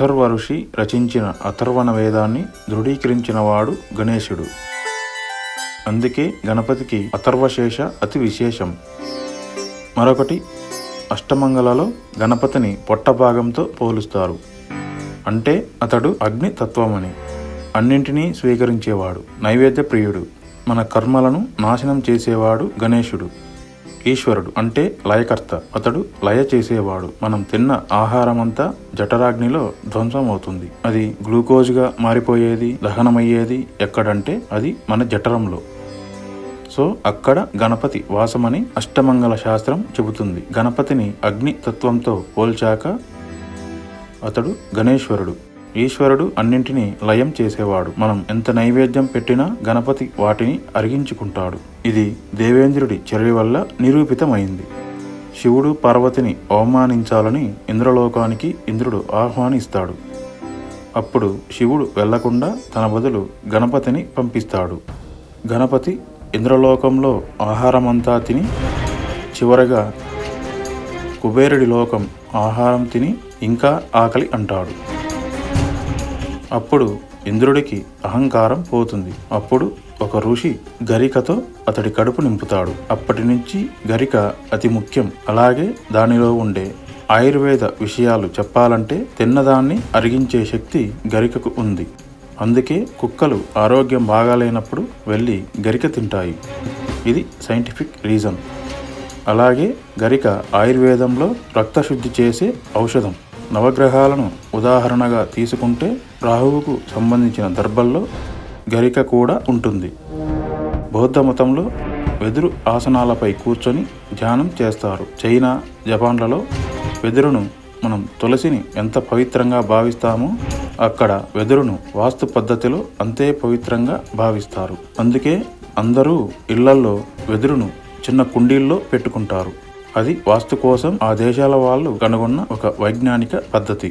అథర్వ ఋషి రచించిన అథర్వణ వేదాన్ని దృఢీకరించినవాడు గణేశుడు. అందుకే గణపతికి అథర్వశేష అతి విశేషం. మరొకటి అష్టమంగళలో గణపతిని పొట్ట భాగంతో పోలుస్తారు. అంటే అతడు అగ్ని తత్వమని అన్నింటినీ స్వీకరించేవాడు నైవేద్య ప్రియుడు మన కర్మలను నాశనం చేసేవాడు గణేశుడు. ఈశ్వరుడు అంటే లయకర్త. అతడు లయ చేసేవాడు. మనం తిన్న ఆహారమంతా జఠరాగ్నిలో ధ్వంసం అవుతుంది అది గ్లూకోజ్గా మారిపోయేది దహనమయ్యేది ఎక్కడంటే అది మన జఠరంలో. సో అక్కడ గణపతి వాసమని అష్టమంగళ శాస్త్రం చెబుతుంది. గణపతిని అగ్ని తత్వంతో పోల్చాక అతడు గణేశ్వరుడు. ఈశ్వరుడు అన్నింటినీ లయం చేసేవాడు. మనం ఎంత నైవేద్యం పెట్టినా గణపతి వాటిని అరిగించుకుంటాడు. ఇది దేవేంద్రుడి చర్య వల్ల నిరూపితమైంది. శివుడు పార్వతిని అవమానించాలని ఇంద్రలోకానికి ఇంద్రుడు ఆహ్వానిస్తాడు. అప్పుడు శివుడు వెళ్ళకుండా తన బదులు గణపతిని పంపిస్తాడు. గణపతి ఇంద్రలోకంలో ఆహారమంతా తిని చివరగా కుబేరుడి లోకం ఆహారం తిని ఇంకా ఆకలి అంటాడు. అప్పుడు ఇంద్రుడికి అహంకారం పోతుంది. అప్పుడు ఒక ఋషి గరికతో అతడి కడుపు నింపుతాడు. అప్పటి నుంచి గరిక అతి ముఖ్యం. అలాగే దానిలో ఉండే ఆయుర్వేద విషయాలు చెప్పాలంటే తిన్నదాన్ని అరిగించే శక్తి గరికకు ఉంది. అందుకే కుక్కలు ఆరోగ్యం బాగాలేనప్పుడు వెళ్ళి గరిక తింటాయి. ఇది సైంటిఫిక్ రీజన్. అలాగే గరిక ఆయుర్వేదంలో రక్తశుద్ధి చేసే ఔషధం. నవగ్రహాలను ఉదాహరణగా తీసుకుంటే రాహువుకు సంబంధించిన దర్భల్లో గరిక కూడా ఉంటుంది. బౌద్ధ మతంలో వెదురు ఆసనాలపై కూర్చొని ధ్యానం చేస్తారు. చైనా జపాన్లలో వెదురును మనం తులసిని ఎంత పవిత్రంగా భావిస్తామో అక్కడ వెదురును వాస్తు పద్ధతిలో అంతే పవిత్రంగా భావిస్తారు. అందుకే అందరూ ఇళ్ళల్లో వెదురును చిన్న కుండీల్లో పెట్టుకుంటారు. అది వాస్తు కోసం ఆ దేశాల వాళ్ళు కనుగొన్న ఒక వైజ్ఞానిక పద్ధతి.